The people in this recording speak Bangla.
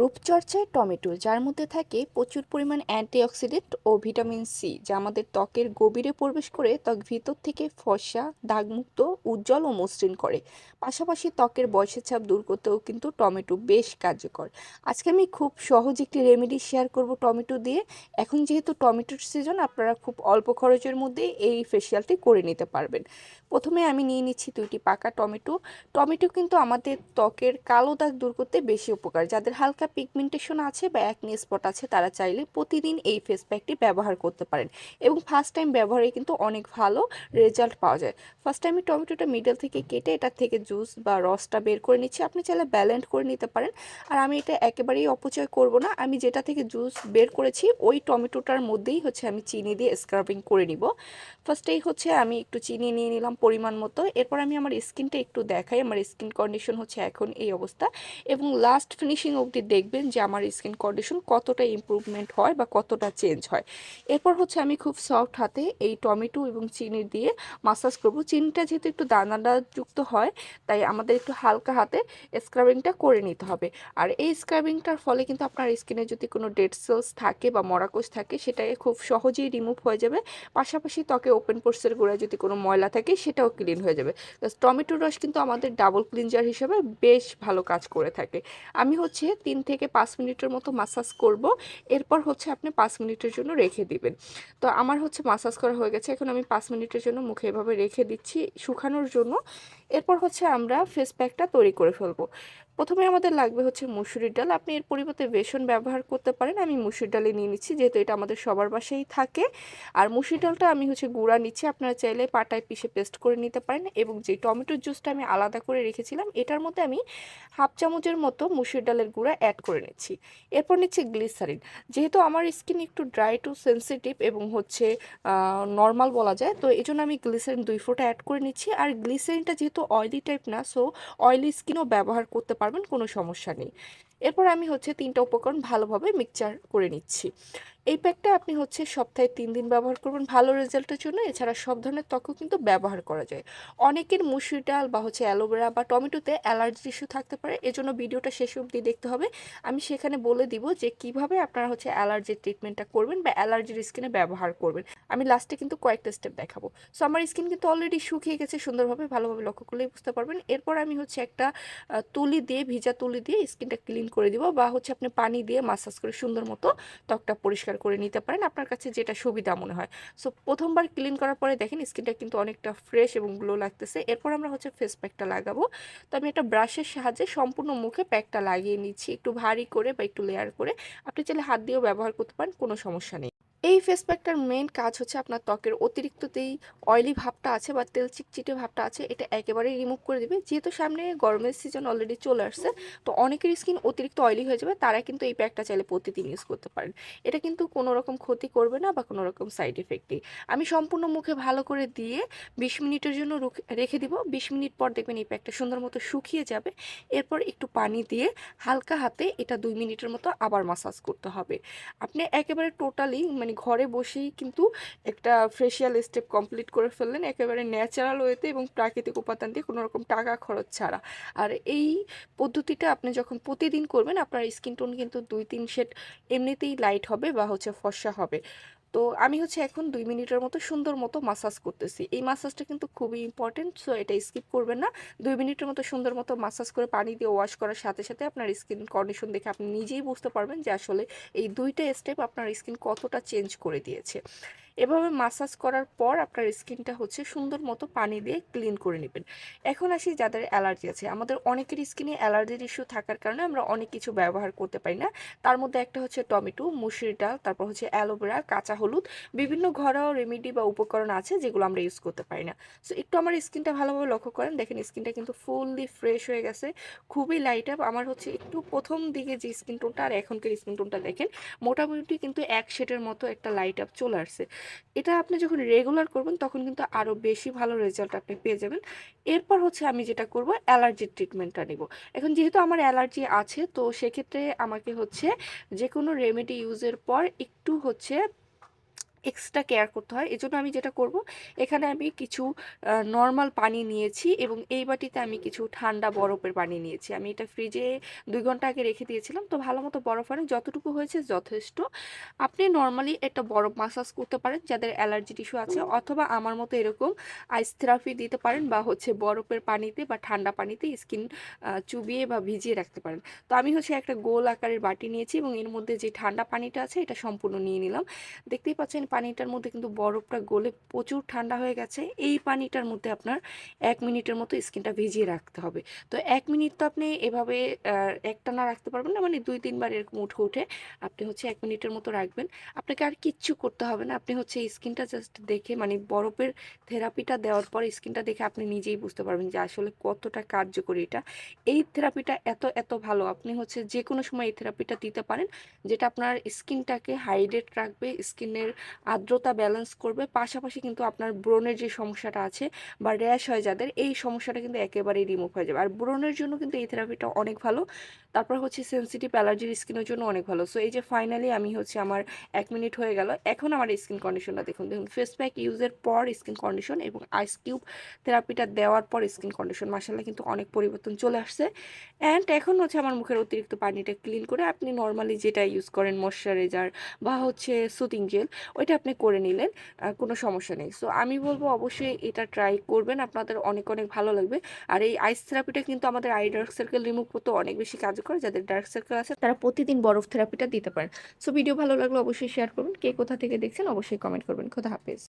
রূপচর্চায় টমেটো, যার মধ্যে থাকে প্রচুর পরিমাণ অ্যান্টিঅক্সিডেন্ট ও ভিটামিন সি যা আমাদের ত্বকের গভীরে প্রবেশ করে ত্বক ভিতর থেকে ফর্সা, দাগমুক্ত, উজ্জ্বল ও মসৃণ করে। পাশাপাশি ত্বকের বয়সের ছাপ দূর করতেও কিন্তু টমেটো বেশ কার্যকর। আজকে আমি খুব সহজ একটি রেমেডি শেয়ার করব টমেটো দিয়ে। এখন যেহেতু টমেটোর সিজন, আপনারা খুব অল্প খরচের মধ্যে এই ফেসিয়ালটি করে নিতে পারবেন। প্রথমে আমি নিয়ে নিচ্ছি দুইটি পাকা টমেটো। টমেটো কিন্তু আমাদের ত্বকের কালো দাগ দূর করতে বেশি উপকার, যাদের হালকা পিগমেন্টেশন আছে বা একনি স্পট আছে, তারা চাইলে প্রতিদিন এই ফেস প্যাকটি ব্যবহার করতে পারেন। এবং ফার্স্ট টাইম ব্যবহারে কিন্তু অনেক ভালো রেজাল্ট পাওয়া যায়। ফার্স্ট টাইম টমেটোটা মিডল থেকে কেটে এটার থেকে জুস বা রসটা বের করে নিচ্ছি। আপনি চাইলে ব্যালেন্ড করে নিতে পারেন। আর আমি এটা একেবারেই অপচয় করব না। আমি যেটা থেকে জুস বের করেছি, ওই টমেটোটার মধ্যেই হচ্ছে আমি চিনি দিয়ে স্ক্রাবিং করে নিব। ফার্স্টেই হচ্ছে আমি একটু চিনি নিয়ে নিলাম পরিমাণ মতো। এরপর আমি আমার স্কিনটা একটু দেখাই। আমার স্কিন কন্ডিশন হচ্ছে এখন এই অবস্থা। এবং লাস্ট ফিনিশিং অবধি দেখবেন যে আমার স্কিন কন্ডিশন কতটা ইম্প্রুভমেন্ট হয় বা কতটা চেঞ্জ হয়। এরপর হচ্ছে আমি খুব সফট হাতে এই টমেটো এবং চিনি দিয়ে মাসাজ করব। চিনিটা যেহেতু একটু দানাদারযুক্ত হয়, তাই আমাদের একটু হালকা হাতে স্ক্রাবিংটা করে নিতে হবে। আর এই স্ক্রাবিংটার ফলে কিন্তু আপনার স্কিনে যদি কোনো ডেড সেলস থাকে বা মরাকোষ থাকে, সেটাকে খুব সহজেই রিমুভ হয়ে যাবে। পাশাপাশি ত্বকে ওপেন পোর্সের গোড়ায় যদি কোনো ময়লা থাকে, সেটাও ক্লিন হয়ে যাবে। টমেটোর রস কিন্তু আমাদের ডাবল ক্লিনজার হিসেবে বেশ ভালো কাজ করে থাকে। আমি হচ্ছে তিন থেকে পাঁচ মিনিটের মতো মাসাজ করব। এরপর হচ্ছে আপনি পাঁচ মিনিটের জন্য রেখে দিবেন। তো আমার হচ্ছে মাসাজ করা হয়ে গেছে। এখন আমি পাঁচ মিনিটের জন্য মুখে এভাবে রেখে দিচ্ছি শুকানোর জন্য। এরপর হচ্ছে আমরা ফেস প্যাকটা তৈরি করে ফেলব। প্রথমে আমাদের লাগবে হচ্ছে মুসুরির ডাল। আপনি এর পরিবর্তে বেসন ব্যবহার করতে পারেন। আমি মুসুর ডালে নিয়ে নিচ্ছি, যেহেতু এটা আমাদের সবার বাসায় থাকে। আর মুসুর ডালটা আমি হচ্ছে গুঁড়া নিচ্ছি। আপনারা চাইলে পাটায় পিষে পেস্ট করে নিতে পারেন এবং যে টমেটোর জুসটা আমি আলাদা করে রেখেছিলাম, এটার মধ্যে আমি হাফ চামচের মতো মুসুর ডালের গুঁড়া অ্যাড করে নিচ্ছি। এরপর নিচ্ছি গ্লিসারিন। যেহেতু আমার স্কিন একটু ড্রাই টু সেন্সিটিভ এবং হচ্ছে নর্মাল বলা যায়, তো এই জন্য আমি গ্লিসারিন দুই ফোঁটা অ্যাড করে নিচ্ছি। আর গ্লিসারিনটা যেহেতু অয়েলি টাইপ না সো অয়েলি স্কিনও ব্যবহার করতে পারবেন কোনো সমস্যা নেই। এরপর আমি হচ্ছে তিনটা উপকরণ ভালোভাবে মিক্সচার করে নিচ্ছি। এই প্যাকটা আপনি হচ্ছে সপ্তাহে তিন দিন ব্যবহার করবেন। ভালো রেজাল্টের জন্য। এছাড়া সব ধরনের ত্বকও কিন্তু ব্যবহার করা যায়। অনেকের মুসুর ডাল বা হচ্ছে অ্যালোভেরা বা টমেটোতে অ্যালার্জি ইস্যু থাকতে পারে। এজন্য ভিডিওটা শেষ অবধি দেখতে হবে। আমি সেখানে বলে দিব যে কীভাবে আপনারা হচ্ছে অ্যালার্জির ট্রিটমেন্টটা করবেন বা অ্যালার্জির স্কিনে ব্যবহার করবেন। আমি লাস্টে কিন্তু কয়েকটা স্টেপ দেখাবো। সো আমার স্কিন কিন্তু অলরেডি শুকিয়ে গেছে সুন্দরভাবে। ভালোভাবে লক্ষ্য করলেই বুঝতে পারবেন। এরপর আমি হচ্ছে একটা তুলি দিয়ে, ভিজা তুলি দিয়ে স্কিনটা ক্লিন করে দিব বা হচ্ছে আপনি পানি দিয়ে মাসাজ করে সুন্দর মতো ত্বকটা পরিষ্কার করে নিতে পারেন। আপনার কাছে যেটা সুবিধা মনে হয়। সো প্রথমবার ক্লিন করার পরে দেখেন স্কিনটা কিন্তু অনেকটা ফ্রেশ এবং গ্লো লাগতেছে। এরপর আমরা হচ্ছে ফেস প্যাকটা লাগাবো। তো আমি একটা ব্রাশের সাহায্যে সম্পূর্ণ মুখে প্যাকটা লাগিয়ে নিচ্ছি। একটু ভারী করে বা একটু লেয়ার করে। আপনি চাইলে হাত দিয়েও ব্যবহার করতে পারেন, কোনো সমস্যা নেই। এই ফেস প্যাকটার মেন কাজ হচ্ছে আপনার ত্বকের অতিরিক্ত যেই অয়েলি ভাবটা আছে বা তেল চিটচিটে ভাবটা আছে, এটা একেবারেই রিমুভ করে দিবে। যেহেতু সামনে গরমের সিজন অলরেডি চলে আসছে, তো অনেকের স্কিন অতিরিক্ত অয়েলি হয়ে যাবে, তারা কিন্তু এই প্যাকটা চাইলে প্রতিদিন ইউজ করতে পারেন। এটা কিন্তু কোনো রকম ক্ষতি করবে না বা কোনো রকম সাইড এফেক্টই আমি সম্পূর্ণ মুখে ভালো করে দিয়ে বিশ মিনিটের জন্য রেখে দিব। বিশ মিনিট পর দেখবেন এই প্যাকটা সুন্দর মতো শুকিয়ে যাবে। এরপর একটু পানি দিয়ে হালকা হাতে এটা দুই মিনিটের মতো আবার মাসাজ করতে হবে। আপনি একেবারে টোটালি মানে ঘরে বসেই কিন্তু একটা ফেশিয়াল স্টেপ কমপ্লিট করে ফেললেন একেবারে ন্যাচারাল ওয়েতে এবং প্রাকৃতিক উপাদান দিয়ে কোনো রকম টাকা খরচ ছাড়া। আর এই পদ্ধতিটা আপনি যখন প্রতিদিন করবেন, আপনার স্কিন টোন কিন্তু দুই তিন শেড এমনিতেই লাইট হবে বা হচ্ছে ফর্সা হবে। তো আমি হচ্ছে এখন দুই মিনিটের মতো সুন্দর মতো মাসাজ করতেছি। এই মাসাজটা কিন্তু খুবই ইম্পর্টেন্ট সো এটা স্কিপ করবেন না। দুই মিনিটের মতো সুন্দর মতো মাসাজ করে পানি দিয়ে ওয়াশ করার সাথে সাথে আপনার স্কিন কন্ডিশন দেখে আপনি নিজেই বুঝতে পারবেন যে আসলে এই দুইটা স্টেপ আপনার স্কিন কতটা চেঞ্জ করে দিয়েছে। এভাবে মাসাজ করার পর আপনার স্কিনটা হচ্ছে সুন্দর মতো পানি দিয়ে ক্লিন করে নেবেন। এখন আসি যাদের অ্যালার্জি আছে। আমাদের অনেকের স্কিনে অ্যালার্জির ইস্যু থাকার কারণে আমরা অনেক কিছু ব্যবহার করতে পারি না। তার মধ্যে একটা হচ্ছে টমেটো মুসুরি ডাল, তারপর হচ্ছে অ্যালোভেরা, কাঁচা হলুদ, বিভিন্ন ঘরোয়া রেমেডি বা উপকরণ আছে যেগুলো আমরা ইউজ করতে পারি না। সো একটু আমার স্কিনটা ভালোভাবে লক্ষ্য করেন। দেখেন স্কিনটা কিন্তু ফুললি ফ্রেশ হয়ে গেছে, খুবই লাইট আপ আমার হচ্ছে একটু প্রথম দিকে যে স্কিন টোনটা আর এখনকার স্কিন টোনটা দেখেন, মোটামুটি কিন্তু এক শেডের মতো একটা লাইট আপ চলে আসছে। এটা আপনি যখন রেগুলার করবেন, তখন কিন্তু আরও বেশি ভালো রেজাল্ট আপনি পেয়ে যাবেন। এরপর হচ্ছে আমি যেটা করব অ্যালার্জির ট্রিটমেন্টটা নেব। এখন যেহেতু আমার অ্যালার্জি আছে, তো সেক্ষেত্রে আমাকে হচ্ছে যে কোনো রেমেডি ইউজের পর একটু হচ্ছে এক্সট্রা কেয়ার করতে হয়। এজন্য আমি যেটা করব এখানে আমি কিছু নর্মাল পানি নিয়েছি এবং এই বাটিতে আমি কিছু ঠান্ডা বরফের পানি নিয়েছি। আমি এটা ফ্রিজে দুই ঘণ্টা আগে রেখে দিয়েছিলাম। তো ভালো মতো বরফ আনে যতটুকু হয়েছে যথেষ্ট। আপনি নর্মালি একটা বরফ মাসাজ করতে পারেন যাদের অ্যালার্জি টিস্যু আছে অথবা আমার মতো এরকম আইস থেরাপি দিতে পারেন বা হচ্ছে বরফের পানিতে বা ঠান্ডা পানিতে স্কিন চুবিয়ে বা ভিজিয়ে রাখতে পারেন। তো আমি হচ্ছে একটা গোল আকারের বাটি নিয়েছি এবং এর মধ্যে যে ঠান্ডা পানিটা আছে এটা সম্পূর্ণ নিয়ে নিলাম। দেখতেই পাচ্ছেন পানিটার মধ্যে কিন্তু বরফটা গলে প্রচুর ঠান্ডা হয়ে গেছে। এই পানিটার মধ্যে আপনার এক মিনিটের মতো স্কিনটা ভিজিয়ে রাখতে হবে। তো এক মিনিট তো আপনি এভাবে একটানা রাখতে পারবেন না মানে দুই, তিনবার এরকম উঠে উঠে আপনি হচ্ছে এক মিনিটের মতো রাখবেন। আপনাকে আর কিচ্ছু করতে হবে না। আপনি হচ্ছে স্কিনটা জাস্ট দেখে মানে বরফের থেরাপিটা দেওয়ার পর স্কিনটা দেখে আপনি নিজেই বুঝতে পারবেন যে আসলে কতটা কার্যকরী এটা। এই থেরাপিটা এত এত ভালো। আপনি হচ্ছে যে কোনো সময় এই থেরাপিটা দিতে পারেন, যেটা আপনার স্কিনটাকে হাইড্রেট রাখবে, স্কিনের আর্দ্রতা ব্যালেন্স করবে। পাশাপাশি কিন্তু আপনার ব্রণের যে সমস্যাটা আছে বা র্যাশ হয় যাদের, এই সমস্যাটা কিন্তু একেবারেই রিমুভ হয়ে যাবে। আর ব্রণের জন্য কিন্তু এই থেরাপিটা অনেক ভালো। তারপর হচ্ছে সেন্সিটিভ অ্যালার্জির স্কিনের জন্য অনেক ভালো। সো এই যে ফাইনালি আমি হচ্ছে আমার এক মিনিট হয়ে গেল। এখন আমার স্কিন কন্ডিশনটা দেখুন। দেখুন ফেস প্যাক ইউজের পর স্কিন কন্ডিশন এবং আইস কিউব থেরাপিটা দেওয়ার পর স্কিন কন্ডিশন মাসাল্লাহ কিন্তু অনেক পরিবর্তন চলে আসছে। অ্যান্ড এখন হচ্ছে আমার মুখের অতিরিক্ত পানিটা ক্লিন করে আপনি নর্মালি যেটা ইউজ করেন ময়শ্চারাইজার বা হচ্ছে সুতিং জেল ওইটা আপনি করে নিলেন কোনো সমস্যা নেই। সো আমি বলব অবশ্যই এটা ট্রাই করবেন, আপনাদের অনেক অনেক ভালো লাগবে। আর এই আইস থেরাপিটা কিন্তু আমাদের আই ডার্ক সার্কেল রিমুভ করতে অনেক বেশি কাজ করে, যাদের ডার্ক সার্কেল আছে তারা প্রতিদিন বরফ থেরাপিটা দিতে পারেন। সো ভিডিও ভালো লাগলে অবশ্যই শেয়ার করবেন। কে কোথা থেকে দেখছেন অবশ্যই কমেন্ট করবেন। খোদা হাফেজ।